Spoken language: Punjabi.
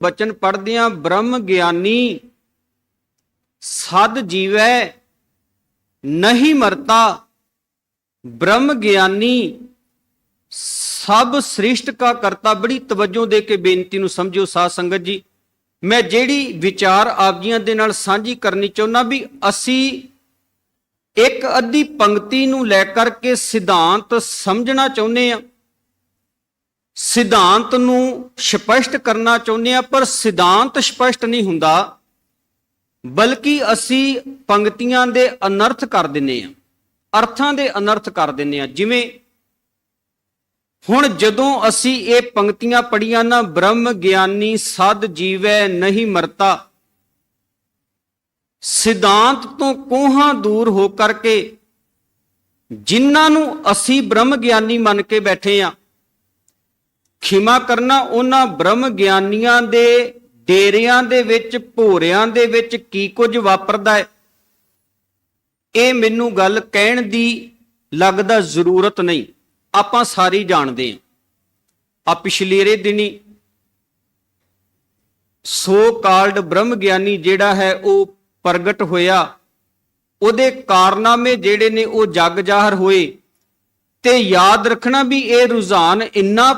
ਬਚਨ ਪੜਦਿਆਂ ਬ੍ਰਹਮ ਗਿਆਨੀ ਸਦ ਜੀਵੈ ਨਹੀਂ ਮਰਤਾ, ਬ੍ਰਹਮ ਗਿਆਨੀ ਸਭ ਸ੍ਰਿਸ਼ਟ ਕਾ ਕਰਤਾ। ਬੜੀ ਤਵੱਜੋ ਦੇ ਕੇ ਬੇਨਤੀ ਨੂੰ ਸਮਝਿਓ ਸਾਧ ਸੰਗਤ ਜੀ। ਮੈਂ ਜਿਹੜੀ ਵਿਚਾਰ ਆਪ ਜੀਆਂ ਦੇ ਨਾਲ ਸਾਂਝੀ ਕਰਨੀ ਚਾਹੁੰਦਾ ਵੀ ਅਸੀਂ ਇੱਕ ਅੱਧੀ ਪੰਕਤੀ ਨੂੰ ਲੈ ਕਰਕੇ ਸਿਧਾਂਤ ਸਮਝਣਾ ਚਾਹੁੰਦੇ ਆ ਸਿਧਾਂਤ ਨੂੰ ਸਪਸ਼ਟ ਕਰਨਾ ਚਾਹੁੰਦੇ ਆ ਪਰ ਸਿਧਾਂਤ ਸਪਸ਼ਟ ਨਹੀਂ ਹੁੰਦਾ, ਬਲਕਿ ਅਸੀਂ ਪੰਕਤੀਆਂ ਦੇ ਅਨਰਥ ਕਰ ਦਿੰਨੇ ਆ ਅਰਥਾਂ ਦੇ ਅਨਰਥ ਕਰ ਦਿੰਨੇ ਆ ਜਿਵੇਂ, ਹੁਣ ਜਦੋਂ ਅਸੀਂ ਇਹ ਪੰਕਤੀਆਂ ਪੜੀਆਂ ਨਾ, ਬ੍ਰਹਮ ਗਿਆਨੀ ਸਦ ਜੀਵੈ ਨਹੀਂ ਮਰਤਾ, ਸਿਧਾਂਤ ਤੋਂ ਕੋਹਾਂ ਦੂਰ ਹੋ ਕਰਕੇ, ਜਿਨ੍ਹਾਂ ਨੂੰ ਅਸੀਂ ਬ੍ਰਹਮ ਗਿਆਨੀ ਮੰਨ ਕੇ ਬੈਠੇ ਆ ਖਿਮਾ ਕਰਨਾ ਉਹਨਾਂ ਬ੍ਰਹਮ ਗਿਆਨੀਆਂ ਦੇ ਡੇਰਿਆਂ ਦੇ ਵਿੱਚ, ਭੋਰਿਆਂ ਦੇ ਵਿੱਚ ਕੀ ਕੁਝ ਵਾਪਰਦਾ ਹੈ? ਇਹ ਮੈਨੂੰ ਗੱਲ ਕਹਿਣ ਦੀ ਲੱਗਦਾ ਜ਼ਰੂਰਤ ਨਹੀਂ। ਆਪਾਂ ਸਾਰੀ ਜਾਣਦੇ ਹਾਂ। ਆ ਪਿਛਲੇਰੇ ਦਿਨੀ ਸੋ ਕਾਲਡ ਬ੍ਰਹਮ ਗਿਆਨੀ ਜਿਹੜਾ ਹੈ, ਉਹ ਪ੍ਰਗਟ ਹੋਇਆ। ਉਹਦੇ ਕਾਰਨਾਮੇ ਜਿਹੜੇ ਨੇ, ਉਹ ਜਗ ਜਾਹਰ ਹੋਏ। ਤੇ ਯਾਦ ਰੱਖਣਾ ਵੀ ਇਹ ਰੁਝਾਨ ਇੰਨਾ